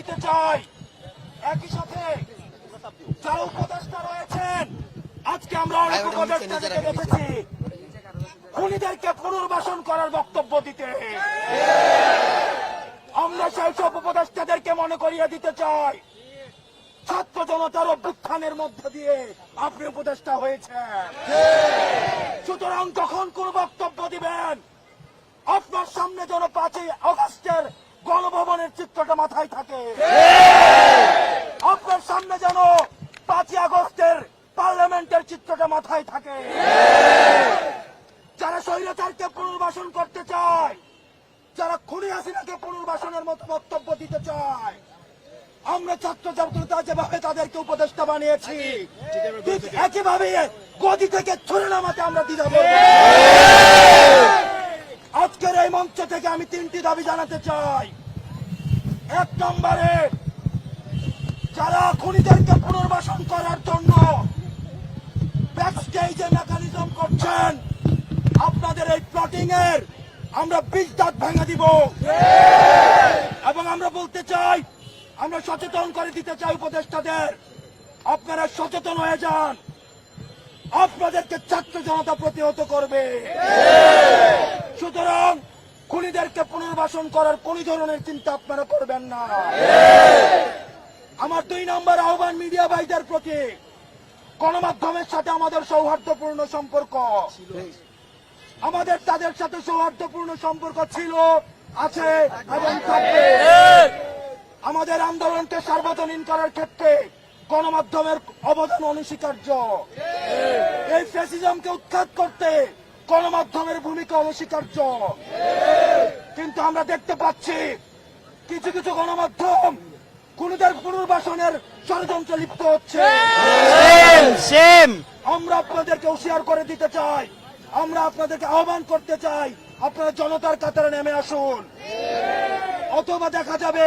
দিতে চাই। একই সাথে যারা উপদেষ্টা রয়েছেন আজকে আমরা অনেক উপদেষ্টাদেরকে দেখেছি। খুনিদেরকে পুনর্বাসন করার বক্তব্য দিতে। আমরা সেই সব উপদেষ্টাদেরকে মনে করিয়ে দিতে চাই। ছাত্র জনতার অভ্যুত্থানের মধ্য দিয়ে আপনি উপদেষ্টা হয়েছেন। সুতরাং যখন কোন বক্তব্য দিবেন আপনার সামনে যেন পাঁচই অগস্টের গণভবনের চিত্রটা মাথায় থাকে। আপনার সামনে যেন পাঁচই আগস্টের পার্লামেন্টের চিত্রটা মাথায় থাকে। যারা স্বৈরাচারকে পুনর্বাসন করতে চায়, যারা খুনি হাসিনাকে পুনর্বাসনের মতো বক্তব্য দিতে চায়, আমরা ছাত্র জনতা যেভাবে তাদেরকে উপদেষ্টা বানিয়েছি একইভাবে গদি থেকে ছুড়ে নামাতে আমরা দ্বিধা করব না। আজকের এই মঞ্চ থেকে আমি তিনটি দাবি জানাতে চাই। এক নম্বরে, যারা খুনিদেরকে পুনর্বাসন করার জন্য মেকানিজম করছেন, আপনাদের এই প্লটিং এর আমরা বিষ দাঁত ভেঙে দিব। এবং আমরা বলতে চাই, আমরা সচেতন করে দিতে চাই উপদেষ্টাদের, আপনারা সচেতন হয়ে যান। আপনাদেরকে ছাত্র জনতা প্রতিহত করবে। সুতরাং খুনিদেরকে পুনর্বাসন করার কোন ধরনের চিন্তা আপনারা করবেন না। আমার দুই নম্বর আহ্বান মিডিয়া ভাইদের প্রতি। গণমাধ্যমের সাথে আমাদের সৌহার্দ্যপূর্ণ সম্পর্ক। আমাদের তাদের সাথে সৌহার্দ্যপূর্ণ সম্পর্ক ছিল, আছে এবং থাকবে। আমাদের আন্দোলনকে সার্বজনীন করার ক্ষেত্রে গণমাধ্যমের অবদান অনস্বীকার্য। এই ফ্যাসিজমকে উৎখাত করতে গণমাধ্যমের ভূমিকা অনস্বীকার্য। কিন্তু আমরা দেখতে পাচ্ছি কিছু কিছু গণমাধ্যম খুনিদের পুনর্বাসনের ষড়যন্ত্রে লিপ্ত হচ্ছে। আমরা আপনাদেরকে হুঁশিয়ার করে দিতে চাই। আমরা আপনাদেরকে আহ্বান করতে চাই আপনারা জনতার কাতারে নেমে আসুন। অথবা দেখা যাবে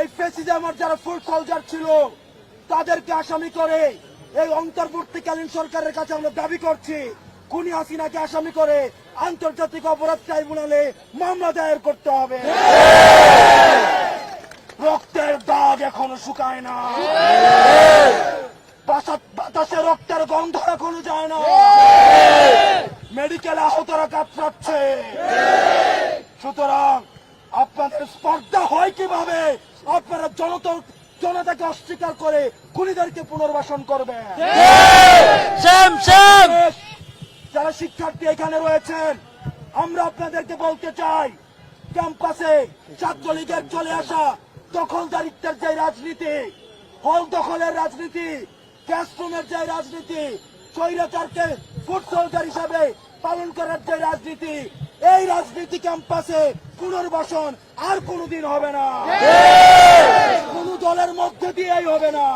এই ফেসিজামার যারা ফুল সোলজার ছিল, তাদেরকে আসামি করে এই অন্তর্বর্তীকালীন সরকারের কাছে আমরা দাবি করছি। খুনি হাসিনাকে আসামি করে আন্তর্জাতিক অপরাধ ট্রাইব্যুনালে মামলা দায়ের করতে হবে। রক্তের দাগ এখনও শুকায় না। বাতাসে রক্তের গন্ধ এখনও যায় না। মেডিকেল আহতরা কাতরাচ্ছে। সুতরাং আপনাদের স্পর্ধা হয় কীভাবে? আপনারা জনতা জনতাকে অস্বীকার করে খুনিদেরকে পুনর্বাসন সেম যারা শিক্ষার্থী এখানে রয়েছেন আমরা আপনাদেরকে বলতে চাই ক্যাম্পাসে ছাত্রলীগের চলে আসা দখলদারিত্বের যে রাজনীতি হল দখলের রাজনীতি ক্লাসরুমের যে রাজনীতি স্বৈরাচারকে ফুট সোলজার হিসাবে পালন করার যে রাজনীতি এই রাজনীতি ক্যাম্পাসে পুনর্বাসন আর কোনোদিন হবে না। কোন দলের মধ্যে দিয়েই হবে না।